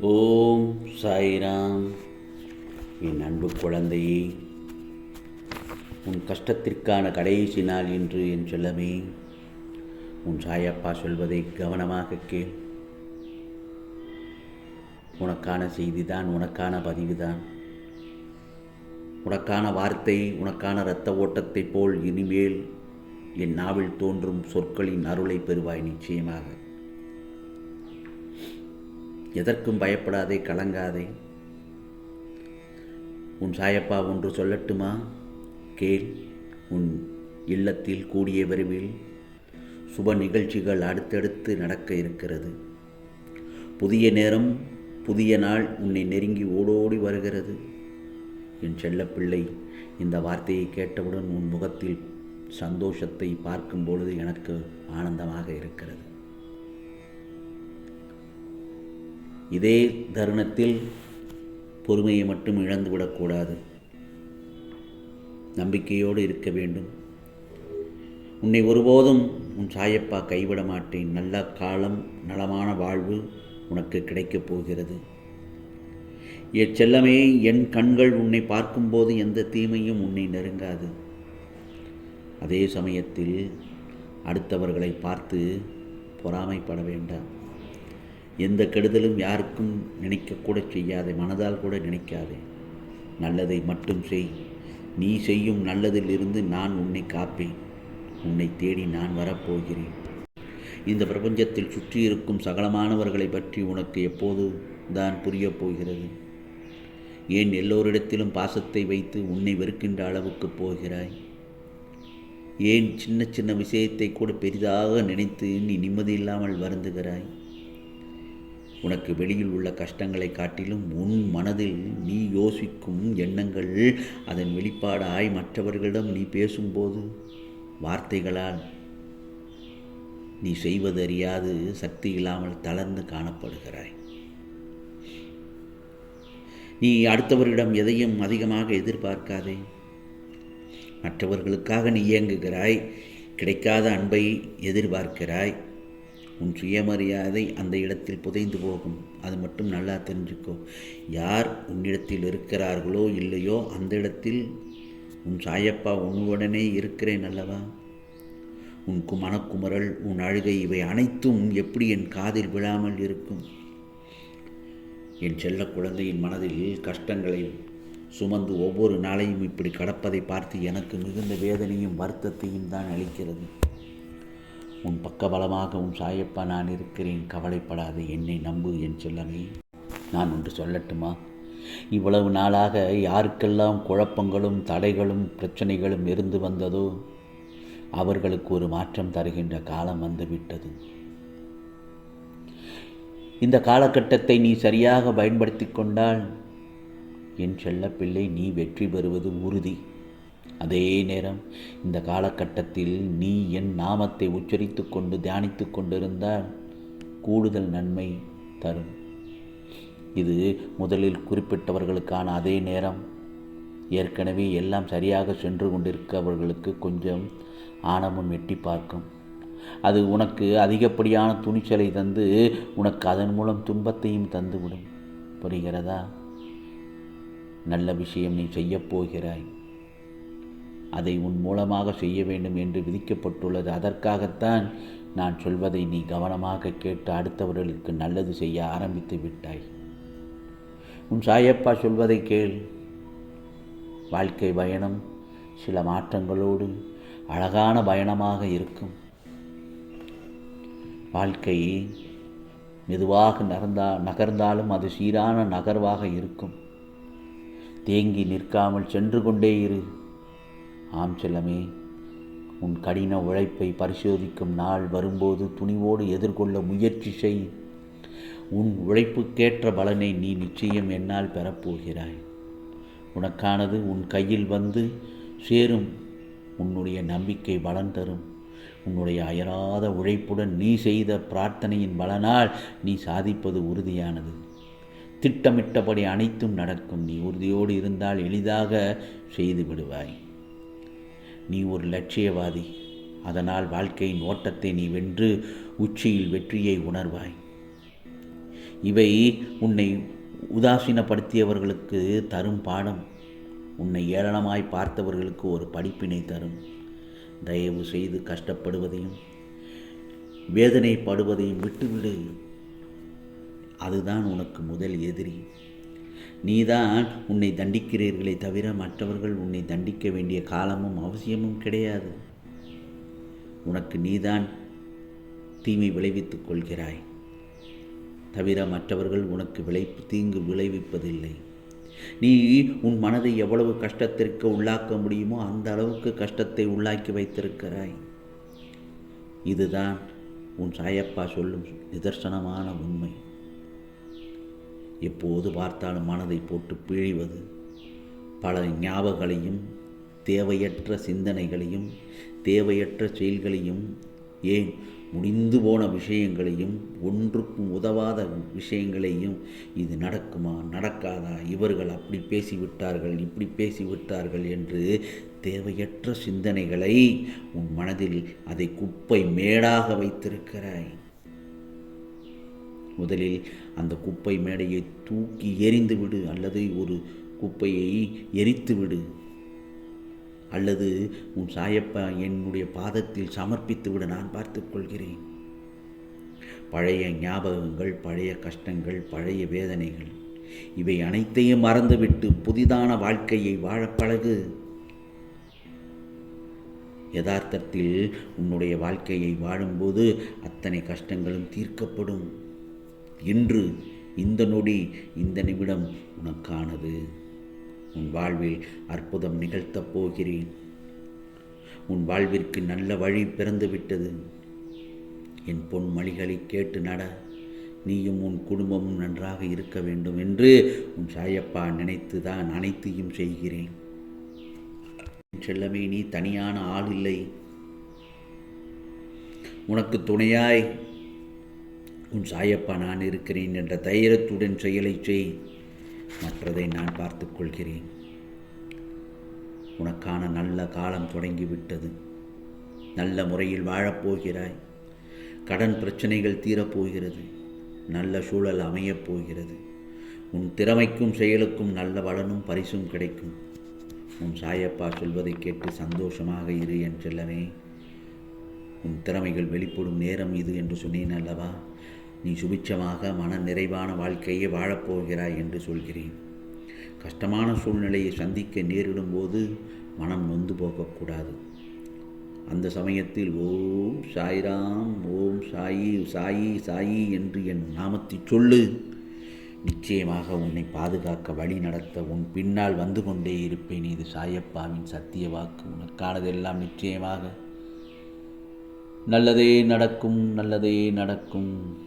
ஓம் சாய்ராம். என் அன்பு குழந்தையே உன் கஷ்டத்திற்கான கடைசி நாள் என்று என் செல்லமே உன் சாயப்பா சொல்வதை கவனமாக கேள். உனக்கான செய்திதான் உனக்கான பதிவுதான். உனக்கான வார்த்தை உனக்கான இரத்த ஓட்டத்தைப் போல் இனிமேல் என் நாவில் தோன்றும் சொற்களின் அருளை பெறுவாய் நிச்சயமாக. எதற்கும் பயப்படாதே கலங்காதே. உன் சாயப்பா ஒன்று சொல்லட்டுமா? கேள். உன் இல்லத்தில் கூடிய விரைவில் சுப நிகழ்ச்சிகள் அடுத்தடுத்து நடக்க இருக்கிறது. புதிய நேரம் புதிய நாள் உன்னை நெருங்கி ஓடோடி வருகிறது. என் செல்லப்பிள்ளை இந்த வார்த்தையை கேட்டவுடன் உன் முகத்தில் சந்தோஷத்தை பார்க்கும் பொழுது எனக்கு ஆனந்தமாக இருக்கிறது. இதே தருணத்தில் பொறுமையை மட்டும் இழந்துவிடக்கூடாது நம்பிக்கையோடு இருக்க வேண்டும். உன்னை ஒருபோதும் உன் சாயப்பா கைவிட மாட்டேன். நல்ல காலம் நலமான வாழ்வு உனக்கு கிடைக்கப் போகிறது. என் செல்லமே என் கண்கள் உன்னை பார்க்கும்போது எந்த தீமையும் உன்னை நெருங்காது. அதே சமயத்தில் அடுத்தவர்களை பார்த்து பொறாமைப்பட வேண்டாம். எந்த கெடுதலும் யாருக்கும் நினைக்கக்கூட செய்யாதே மனதால் கூட நினைக்காதே. நல்லதை மட்டும் செய். நீ செய்யும் நல்லதிலிருந்து நான் உன்னை காப்பேன். உன்னை தேடி நான் வரப்போகிறேன். இந்த பிரபஞ்சத்தில் சுற்றி இருக்கும் சகலமானவர்களை பற்றி உனக்கு எப்போது தான் புரியப் போகிறது? ஏன் எல்லோரிடத்திலும் பாசத்தை வைத்து உன்னை வெறுக்கின்ற அளவுக்கு போகிறாய்? ஏன் சின்ன சின்ன விஷயத்தை கூட பெரிதாக நினைத்து நீ நிம்மதி இல்லாமல் வருந்துகிறாய்? உனக்கு வெளியில் உள்ள கஷ்டங்களை காட்டிலும் உன் மனதில் நீ யோசிக்கும் எண்ணங்கள் அதன் வெளிப்பாடாய் மற்றவர்களிடம் நீ பேசும்போது வார்த்தைகளால் நீ செய்வதறியாது சக்தி இல்லாமல் தளர்ந்து காணப்படுகிறாய். நீ அடுத்தவரிடம் எதையும் அதிகமாக எதிர்பார்க்காதே. மற்றவர்களுக்காக நீ இயங்குகிறாய். கிடைக்காத அன்பை எதிர்பார்க்கிறாய். உன் சுயமரியாதை அந்த இடத்தில் புதைந்து போகும். அது மட்டும் நல்லா தெரிஞ்சுக்கோ. யார் உன்னிடத்தில் இருக்கிறார்களோ இல்லையோ அந்த இடத்தில் உன் சாயப்பா உன்னுடனே இருக்கிறேன் அல்லவா? உன் கு மனக்குமரல் உன் அழுகை இவை அனைத்தும் எப்படி என் காதில் விழாமல் இருக்கும்? என் செல்ல குழந்தையின் மனதில் கஷ்டங்களை சுமந்து ஒவ்வொரு நாளையும் இப்படி கடப்பதை பார்த்து எனக்கு மிகுந்த வேதனையும் வருத்தத்தையும் தான் அளிக்கிறது. உன் பக்கபலமாக உன் சாயப்பா நான் இருக்கிறேன் கவலைப்படாது என்னை நம்பு என் செல்லமே. நான் ஒன்று சொல்லட்டுமா? இவ்வளவு நாளாக யாருக்கெல்லாம் குழப்பங்களும் தடைகளும் பிரச்சனைகளும் இருந்து வந்ததோ அவர்களுக்கு ஒரு மாற்றம் தருகின்ற காலம் வந்துவிட்டது. இந்த காலகட்டத்தை நீ சரியாக பயன்படுத்தி கொண்டால் என் செல்ல பிள்ளை நீ வெற்றி பெறுவது உறுதி. அதே நேரம் இந்த காலகட்டத்தில் நீ என் நாமத்தை உச்சரித்து கொண்டு தியானித்து கொண்டிருந்தால் கூடுதல் நன்மை தரும். இது முதலில் குறிப்பிட்டவர்களுக்கான அதே நேரம். ஏற்கனவே எல்லாம் சரியாக சென்று கொண்டிருக்கவர்களுக்கு கொஞ்சம் ஆணவம் எட்டி பார்க்கும். அது உனக்கு அதிகப்படியான துணிச்சலை தந்து உனக்கு அதன் மூலம் துன்பத்தையும் தந்துவிடும். புரிகிறதா? நல்ல விஷயம் நீ செய்யப் போகிறாய். அதை உன் மூலமாக செய்ய வேண்டும் என்று விதிக்கப்பட்டுள்ளது. அதற்காகத்தான் நான் சொல்வதை நீ கவனமாக கேட்டு அடுத்தவர்களுக்கு நல்லது செய்ய ஆரம்பித்து விட்டாய். உன் சாயப்பா சொல்வதை கேள். வாழ்க்கை பயணம் சில மாற்றங்களோடு அழகான பயணமாக இருக்கும். வாழ்க்கை மெதுவாக நகர்ந்தா நகர்ந்தாலும் அது சீரான நகர்வாக இருக்கும். தேங்கி நிற்காமல் சென்று கொண்டே இரு. ஆம் செல்லமே உன் கடின உழைப்பை பரிசோதிக்கும் நாள் வரும்போது துணிவோடு எதிர்கொள்ள முயற்சி செய். உன் உழைப்புக்கேற்ற பலனை நீ நிச்சயம் என்னால் பெறப்போகிறாய். உனக்கானது உன் கையில் வந்து சேரும். உன்னுடைய நம்பிக்கை பலன் தரும். உன்னுடைய அயராத உழைப்புடன் நீ செய்த பிரார்த்தனையின் பலனால் நீ சாதிப்பது உறுதியானது. திட்டமிட்டபடி அனைத்தும் நடக்கும். நீ உறுதியோடு இருந்தால் எளிதாக செய்து விடுவாய். நீ ஒரு லட்சியவாதி. அதனால் வாழ்க்கையின் ஓட்டத்தை நீ வென்று உச்சியில் வெற்றியை உணர்வாய். இவை உன்னை உதாசீனப்படுத்தியவர்களுக்கு தரும் பாடம். உன்னை ஏளனமாய் பார்த்தவர்களுக்கு ஒரு படிப்பினை தரும். தயவு செய்து கஷ்டப்படுவதையும் வேதனைப்படுவதையும் விட்டுவிடு. அதுதான் உனக்கு முதல் எதிரி. நீதான் உன்னை தண்டிக்கிறீர்களே தவிர மற்றவர்கள் உன்னை தண்டிக்க வேண்டிய காலமும் அவசியமும் கிடையாது. உனக்கு நீதான் தீமை விளைவித்துக் கொள்கிறாய். தவிர மற்றவர்கள் உனக்கு விளைப்பு தீங்கு விளைவிப்பதில்லை. நீ உன் மனதை எவ்வளவு கஷ்டத்திற்கு உள்ளாக்க முடியுமோ அந்த அளவுக்கு கஷ்டத்தை உள்ளாக்கி வைத்திருக்கிறாய். இதுதான் உன் சாயப்பா சொல்லும் நிதர்சனமான உண்மை. எப்போது பார்த்தாலும் மனதை போட்டு பிழிவது. பல ஞாபகங்களையும் தேவையற்ற சிந்தனைகளையும் தேவையற்ற செயல்களையும் ஏன் முடிந்து போன விஷயங்களையும் ஒன்றுக்கும் உதவாத விஷயங்களையும் இது நடக்குமா நடக்காதா இவர்கள் அப்படி பேசிவிட்டார்கள் இப்படி பேசிவிட்டார்கள் என்று தேவையற்ற சிந்தனைகளை உன் மனதில் அதை குப்பை மேடாக வைத்திருக்கிறாய். முதலில் அந்த குப்பை மேடையை தூக்கி எறிந்துவிடு அல்லது ஒரு குப்பையை எரித்து விடு. அல்லது உன் சாயப்பா என்னுடைய பாதத்தில் சமர்ப்பித்து விட நான் பார்த்துக்கொள்கிறேன் பழைய ஞாபகங்கள் பழைய கஷ்டங்கள் பழைய வேதனைகள் இவை அனைத்தையும் மறந்துவிட்டு புதிதான வாழ்க்கையை வாழ பழகு. யதார்த்தத்தில் உன்னுடைய வாழ்க்கையை வாழும்போது அத்தனை கஷ்டங்களும் தீர்க்கப்படும். இன்று இந்த நொடி இந்த நிமிடம் உனக்கானது உன் வாழ்வில் அற்புதம் நிகழ்த்தப் போகிறேன். உன் வாழ்விற்கு நல்ல வழி பிறந்துவிட்டது. என் பொன்மொழிகளை கேட்டு நட. நீயும் உன் குடும்பமும் நன்றாக இருக்க வேண்டும் என்று உன் சாயப்பா நினைத்து தான் அனைத்தையும் செய்கிறேன். செல்லமே நீ தனியான ஆள் இல்லை. உனக்கு துணையாய் உன் சாயப்பா நான் இருக்கிறேன் என்ற தைரியத்துடன் செயலை செய். மற்றதை நான் பார்த்து கொள்கிறேன். உனக்கான நல்ல காலம் தொடங்கிவிட்டது. நல்ல முறையில் வாழப்போகிறாய் கடன் பிரச்சனைகள் தீரப்போகிறது நல்ல சூழல் அமையப் போகிறது. உன் திறமைக்கும் செயலுக்கும் நல்ல பலனும் பரிசும் கிடைக்கும். உன் சாயப்பா சொல்வதை கேட்டு சந்தோஷமாக இரு என் செல்லவே உன் திறமைகள் வெளிப்படும் நேரம் இது என்று சொன்னேன் அல்லவா? நீ சுபிச்சமாக மன நிறைவான வாழ்க்கையை வாழப்போகிறாய் என்று சொல்கிறேன். கஷ்டமான சூழ்நிலையை சந்திக்க நேரிடும்போது மனம் நொந்து போகக்கூடாது. அந்த சமயத்தில் ஓம் சாய்ராம் ஓம் சாயி சாயி சாயி என்று என் நாமத்தை சொல்லு. நிச்சயமாக உன்னை பாதுகாக்க வழி நடத்த உன் பின்னால் வந்து கொண்டே இருப்பேன். இது சாயப்பாவின் சத்திய வாக்கு. உனக்கானதெல்லாம் நிச்சயமாக. நல்லதே நடக்கும் நல்லதே நடக்கும்.